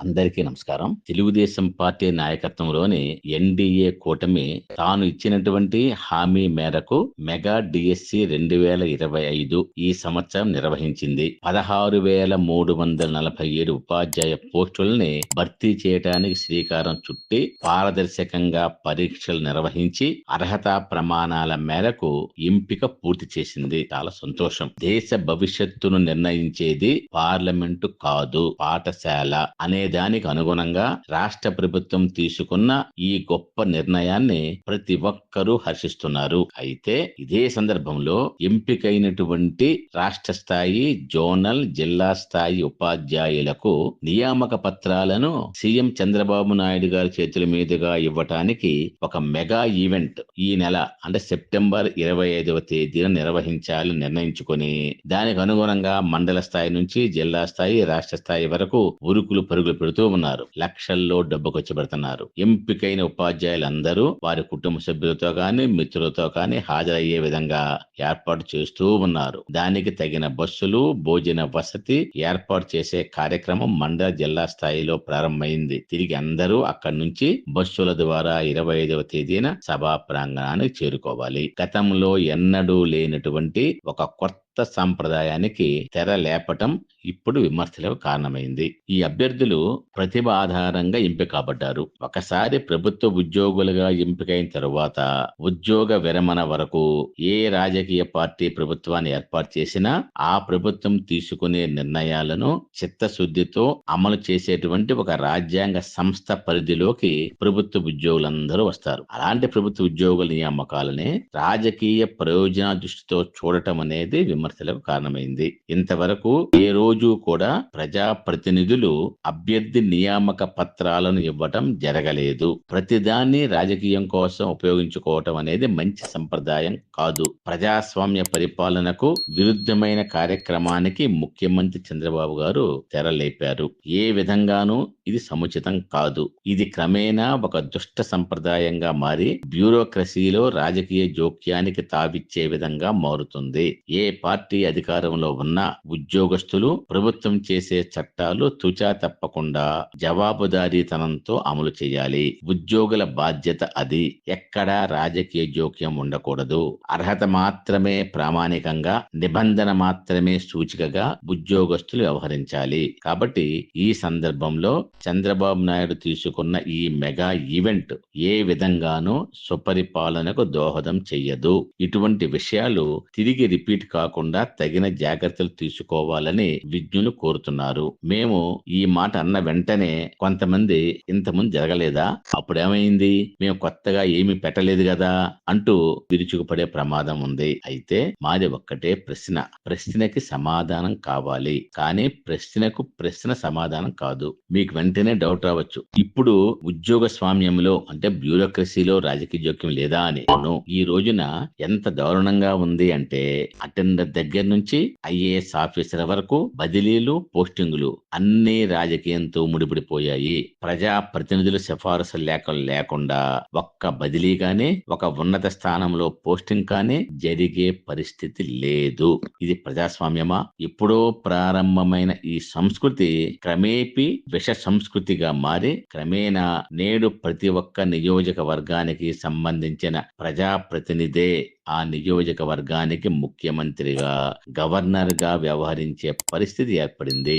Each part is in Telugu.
అందరికీ నమస్కారం. తెలుగుదేశం పార్టీ నాయకత్వంలోని ఎన్డీఏ కూటమి తాను ఇచ్చినటువంటి హామీ మేరకు మెగా డిఎస్సి రెండు వేల ఇరవై ఐదు ఈ సంవత్సరం నిర్వహించింది. పదహారు వేల మూడు వందల నలభై ఏడు ఉపాధ్యాయ పోస్టుల్ని భర్తీ చేయడానికి శ్రీకారం చుట్టి పారదర్శకంగా పరీక్షలు నిర్వహించి అర్హత ప్రమాణాల మేరకు ఎంపిక పూర్తి చేసింది. చాలా సంతోషం. దేశ భవిష్యత్తును నిర్ణయించేది పార్లమెంటు కాదు పాఠశాల అనే దానికి అనుగుణంగా రాష్ట్ర ప్రభుత్వం తీసుకున్న ఈ గొప్ప నిర్ణయాన్ని ప్రతి ఒక్కరూ హర్షిస్తున్నారు. అయితే ఇదే సందర్భంలో ఎంపికైనటువంటి రాష్ట్ర స్థాయి జోనల్ జిల్లా స్థాయి ఉపాధ్యాయులకు నియామక పత్రాలను సీఎం చంద్రబాబు నాయుడు గారి చేతుల మీదుగా ఇవ్వటానికి ఒక మెగా ఈవెంట్ ఈ నెల అంటే సెప్టెంబర్ ఇరవై ఐదవ తేదీన నిర్వహించాలని నిర్ణయించుకొని దానికి అనుగుణంగా మండల స్థాయి నుంచి జిల్లా స్థాయి రాష్ట్ర స్థాయి వరకు ఉరుకులు పరుగులు పెడుతూ ఉన్నారు. లక్షల్లో డబ్బు ఖర్చు పెడుతున్నారు. ఎంపికైన ఉపాధ్యాయులందరూ వారి కుటుంబ సభ్యులతో కానీ మిత్రులతో కానీ హాజరయ్యే విధంగా ఏర్పాటు చేస్తూ ఉన్నారు. దానికి తగిన బస్సులు భోజన వసతి ఏర్పాటు చేసే కార్యక్రమం మండల జిల్లా స్థాయిలో ప్రారంభమైంది. తిరిగి అందరూ అక్కడి నుంచి బస్సుల ద్వారా ఇరవై ఐదవ తేదీన సభా ప్రాంగణానికి చేరుకోవాలి. గతంలో ఎన్నడూ లేనటువంటి ఒక కొత్త సంప్రదాయానికి తెర లేపటం ఇప్పుడు విమర్శలకు కారణమైంది. ఈ అభ్యర్థులు ప్రతిభ ఆధారంగా ఎంపికాబడ్డారు ఒకసారి ప్రభుత్వ ఉద్యోగులుగా ఎంపికైన తరువాత ఉద్యోగ విరమణ వరకు ఏ రాజకీయ పార్టీ ప్రభుత్వాన్ని ఏర్పాటు చేసినా ఆ ప్రభుత్వం తీసుకునే నిర్ణయాలను చిత్తశుద్ధితో అమలు చేసేటువంటి ఒక రాజ్యాంగ సంస్థ పరిధిలోకి ప్రభుత్వ ఉద్యోగులందరూ వస్తారు. అలాంటి ప్రభుత్వ ఉద్యోగుల నియామకాలని రాజకీయ ప్రయోజన దృష్టితో చూడటం అనేది విమర్శలకు కారణమైంది. ఇంతవరకు ఏ రోజు కూడా ప్రజా ప్రతినిధులు అభ్యర్థి నియామక పత్రాలను ఇవ్వటం జరగలేదు. ప్రతిదాన్ని రాజకీయం కోసం ఉపయోగించుకోవటం అనేది మంచి సంప్రదాయం కాదు. ప్రజాస్వామ్య పరిపాలనకు విరుద్ధమైన కార్యక్రమానికి ముఖ్యమంత్రి చంద్రబాబు గారు తెరలేపారు. ఏ విధంగానూ ఇది సముచితం కాదు. ఇది క్రమేణా ఒక దుష్ట సంప్రదాయంగా మారి బ్యూరోక్రసీలో రాజకీయ జోక్యానికి తావిచ్చే విధంగా మారుతుంది. ఏ పార్టీ అధికారంలో ఉన్న ఉద్యోగస్తులు ప్రభుత్వం చేసే చట్టాలు తుచా తప్పకుండా జవాబుదారీతనంతో అమలు చేయాలి. ఉద్యోగుల బాధ్యత అది. ఎక్కడా రాజకీయ జోక్యం ఉండకూడదు. అర్హత మాత్రమే ప్రామాణికంగా నిబంధన మాత్రమే సూచికగా ఉద్యోగస్తులు వ్యవహరించాలి. కాబట్టి ఈ సందర్భంలో చంద్రబాబు నాయుడు తీసుకున్న ఈ మెగా ఈవెంట్ ఏ విధంగానూ సుపరిపాలనకు దోహదం చెయ్యదు. ఇటువంటి విషయాలు తిరిగి రిపీట్ కాకుండా తగిన జాగ్రత్తలు తీసుకోవాలని విజ్ఞులు కోరుతున్నారు. మేము ఈ మాట అన్న వెంటనే కొంతమంది ఇంతకుముందు జరగలేదా? అప్పుడేమైంది? మేము కొత్తగా ఏమి పెట్టలేదు కదా? అంటూ విరుచుకుపడే ప్రమాదం ఉంది. అయితే మాది ఒక్కటే ప్రశ్న. ప్రశ్నకి సమాధానం కావాలి. కానీ ప్రశ్నకు ప్రశ్న సమాధానం కాదు. మీకు వెంటనే డౌట్ రావచ్చు. ఇప్పుడు ఉద్యోగ స్వామ్యంలో అంటే బ్యూరోక్రసీలో రాజకీయ జోక్యం లేదా అని? ఈ రోజున ఎంత దారుణంగా ఉంది అంటే అటెండర్ దగ్గర నుంచి ఐఏఎస్ ఆఫీసర్ వరకు బదిలీలు పోస్టింగులు అన్ని రాజకీయంతో ముడిపడిపోయాయి. ప్రజా ప్రతినిధుల సిఫారసు లేఖ లేకుండా ఒక్క బదిలీ కానీ ఒక ఉన్నత స్థానంలో పోస్టింగ్ కానీ జరిగే పరిస్థితి లేదు. ఇది ప్రజాస్వామ్యమా? ఎప్పుడో ప్రారంభమైన ఈ సంస్కృతి క్రమేపీ విష సంస్కృతిగా మారి క్రమేణా నేడు ప్రతి ఒక్క నియోజకవర్గానికి సంబంధించిన ప్రజాప్రతినిధే ఆ నియోజక వర్గానికి ముఖ్యమంత్రిగా గవర్నర్గా వ్యవహరించే పరిస్థితి ఏర్పడింది.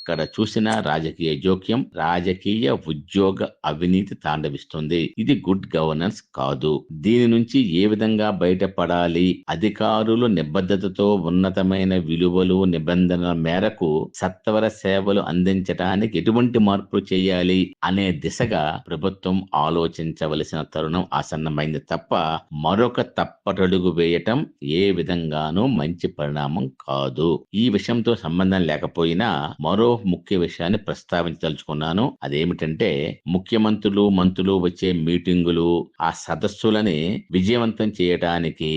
ఎక్కడ చూసినా రాజకీయ జోక్యం రాజకీయ ఉద్యోగ అవినీతి తాండవిస్తుంది. ఇది గుడ్ గవర్నెన్స్ కాదు. దీని నుంచి ఏ విధంగా బయటపడాలి? అధికారులు నిబద్ధతతో ఉన్నతమైన విలువలు నిబంధనల మేరకు సత్వర సేవలు అందించడానికి ఎటువంటి మార్పులు చేయాలి అనే దిశగా ప్రభుత్వం ఆలోచించవలసిన తరుణం ఆసన్నమైంది తప్ప మరొక తప్పటడుగు వేయటం ఏ విధంగానూ మంచి పరిణామం కాదు. ఈ విషయంతో సంబంధం లేకపోయినా మరో ముఖ్య విషయాన్ని ప్రస్తావించదలుచుకున్నాను. అదేమిటంటే ముఖ్యమంత్రులు మంత్రులు వచ్చే మీటింగులు ఆ సదస్సులని విజయవంతం చేయడానికి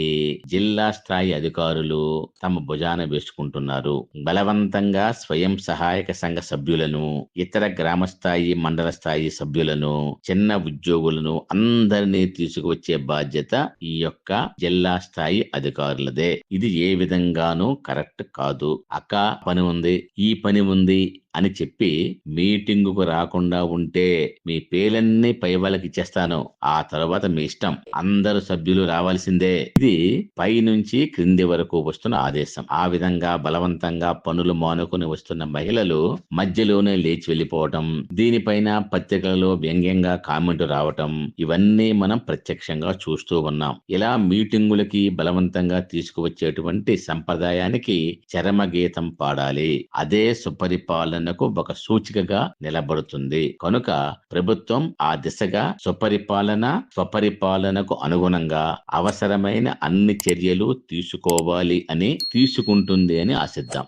జిల్లా స్థాయి అధికారులు తమ భుజాన వేసుకుంటున్నారు. బలవంతంగా స్వయం సహాయక సంఘ సభ్యులను ఇతర గ్రామ స్థాయి మండల స్థాయి సభ్యులను చిన్న ఉద్యోగులను అందరినీ తీసుకువచ్చే బాధ్యత ఈ యొక్క జిల్లా స్థాయి అధికారులదే. ఇది ఏ విధంగానూ కరెక్ట్ కాదు. అక్క పని ఉంది ఈ పని ఉంది the అని చెప్పి మీటింగుకు రాకుండా ఉంటే మీ పేలన్నీ పై వాళ్ళకి ఇచ్చేస్తాను. ఆ తర్వాత మీ ఇష్టం. అందరు సభ్యులు రావాల్సిందే. ఇది పై నుంచి క్రింది వరకు వస్తున్న ఆదేశం. ఆ విధంగా బలవంతంగా పనులు మానుకొని వస్తున్న మహిళలు మధ్యలోనే లేచి వెళ్ళిపోవటం దీనిపైన పత్రికలలో వ్యంగ్యంగా కామెంట్ రావటం ఇవన్నీ మనం ప్రత్యక్షంగా చూస్తూ ఉన్నాం. ఇలా మీటింగులకి బలవంతంగా తీసుకువచ్చేటువంటి సంప్రదాయానికి చరమగీతం పాడాలి. అదే సుపరిపాలన సుపరిపాలనకు ఒక సూచికగా నిలబడుతుంది. కనుక ప్రభుత్వం ఆ దిశగా స్వపరిపాలన స్వపరిపాలనకు అనుగుణంగా అవసరమైన అన్ని చర్యలు తీసుకోవాలి అని తీసుకుంటుంది అని ఆశిద్దాం.